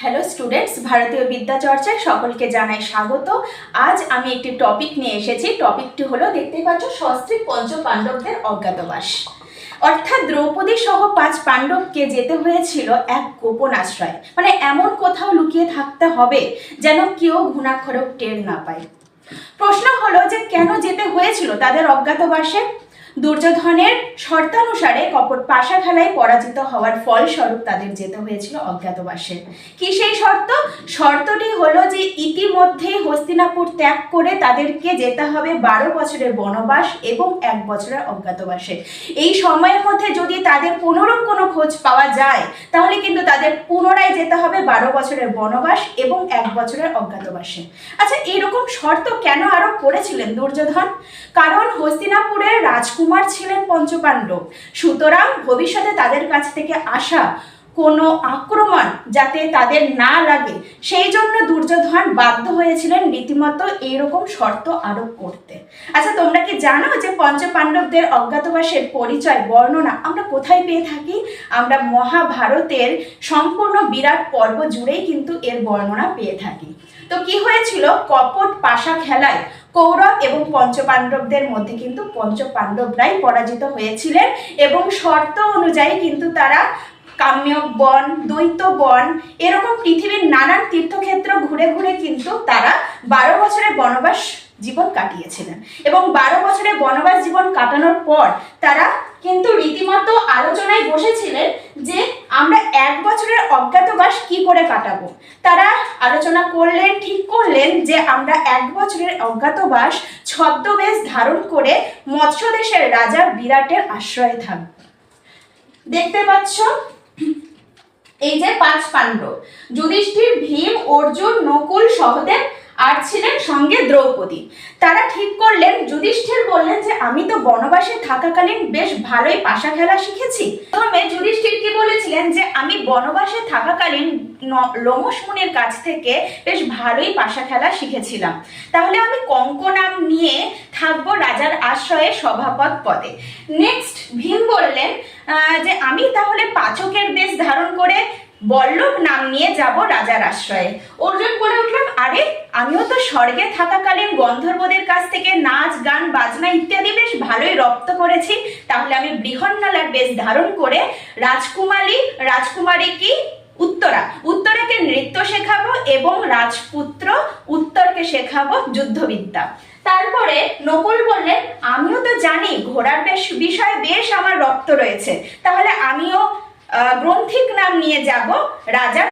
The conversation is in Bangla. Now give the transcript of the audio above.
হ্যালো স্টুডেন্টস ভারতীয় বিদ্যা চর্চায় সকলকে জানাই স্বাগত। আজ আমি একটি টপিক নিয়ে এসেছি। টপিকটি হলো দেখতেই পাচ্ছ সস্ত্রী পঞ্চ পাণ্ডবদের অজ্ঞাতবাস। অর্থাৎ দ্রৌপদী সহ পাঁচ পাণ্ডবকে যেতে হয়েছিল এক গোপন আশ্রয়। মানে এমন কোথাও লুকিয়ে থাকতে হবে যেন কেউ ঘুণাক্ষরক টের না পায়। প্রশ্ন হলো যে কেন যেতে হয়েছিল তাদের অজ্ঞাতবাসে? দুর্যোধনের শর্তানুসারে কপট পাশা খেলায় পরাজিত হওয়ার ফলস্বরূপ তাদের যেতে হয়েছিল অজ্ঞাতবাসে। কি সেই শর্ত? শর্তটি হলো যে ইতিমধ্যে হস্তিনাপুর ত্যাগ করে তাদেরকে যেতে হবে বারো বছরের বনবাস এবং এক বছরের অজ্ঞাতবাসে। এই সময়ের মধ্যে যদি তাদের কোনোরূপ কোনো খোঁজ পাওয়া যায়, তাহলে কিন্তু তাদের পুনরায় যেতে হবে বারো বছরের বনবাস এবং এক বছরের অজ্ঞাতবাসে। আচ্ছা এরকম শর্ত কেন আরোপ করেছিলেন দুর্যোধন? কারণ হস্তিনাপুরের রাজকুমার ছিলেন পঞ্চপাণ্ডব। সুতরাং ভবিষ্যতে তাদের কাছ থেকে আসা কোনো আক্রমণ যাতে তাদের না লাগে, সেই জন্য দুর্যোধন বাধ্য হয়েছিলেন রীতিমতো এইরকম শর্ত আরোপ করতে। আচ্ছা তোমরা কি জানো যে পঞ্চপাণ্ডবদের অজ্ঞাতবাসের পরিচয়, বর্ণনা আমরা কোথায় পেয়ে থাকি? আমরা মহাভারতের সম্পূর্ণ বিরাট পর্ব জুড়েই কিন্তু এর বর্ণনা পেয়ে থাকি। তো কি হয়েছিল? কপট পাশা খেলায় কৌরব এবং পঞ্চপাণ্ডবদের মধ্যে কিন্তু পঞ্চপাণ্ডবরাই পরাজিত হয়েছিলেন এবং শর্ত অনুযায়ী কিন্তু তারা কাম্যক বন, দ্বৈত বন, এরকম পৃথিবীর নানান তীর্থক্ষেত্র ঘুরে ঘুরে কিন্তু তারা বারো বছরের বনবাস জীবন কাটিয়েছিলেন। এবং বারো বছরের বনবাস জীবন কাটানোর পর তারা কিন্তু রীতিমতো আলোচনায় বসেছিলেন এক বছরের অজ্ঞাতবাস কি করে কাটাবো? তারা আলোচনা করলেন, ঠিক করলেন যে আমরা এক বছরের অজ্ঞাতবাস ছদ্মবেশ ধারণ করে মৎস্যদেশের রাজা বিরাটের আশ্রয়ে থাকব দেখতে পাচ্ছ? এই যে পাঁচ পাণ্ডব। যুধিষ্ঠির ভীম, অর্জুন, নকুল সহদেব আর ছিলেন সঙ্গে দ্রৌপদী। তারা ঠিক করলেন, যুধিষ্ঠির বললেন যে, আমি তো বনবাসে থাকাকালীন বেশ ভালোই পাশা খেলা শিখেছি। প্রথমে যুধিষ্ঠির কি বলেছিলেন যে, আমি বনবাসে থাকাকালীন লোমশ মুনির কাছ থেকে বেশ ভালোই পাশা খেলা শিখেছিলাম। তাহলে আমি কঙ্কনাম নিয়ে থাকব রাজার আশ্রয়ে সভাপদ পদে। নেক্সট ভীম বললেন যে, আমি তাহলে পাচকের বেশ ধারণ করে বল্লভ নাম নিয়ে যাব রাজার আশ্রয়ে। অর্জুন বলে উঠলাম আরে, আমিও তো স্বর্গে থাকাকালীন গন্ধর্বদের কাছ থেকে নাচ, গান, বাজনা ইত্যাদি বেশ ভালোই রপ্ত করেছি। তাহলে আমি বৃহন্নলার বেশ ধারণ করে রাজকুমারী রাজকুমারী কি? উত্তরা। উত্তরাকে নৃত্য শেখাবো এবং রাজপুত্র উত্তরকে শেখাবো যুদ্ধবিদ্যা। তারপরে নকুল বললেন, আমিও তো জানি, ঘোড়ার বেশ বিষয়ে বেশ আমার রক্ত রয়েছে। তাহলে আমিও গ্রন্থিক নাম নিয়ে যাব রাজা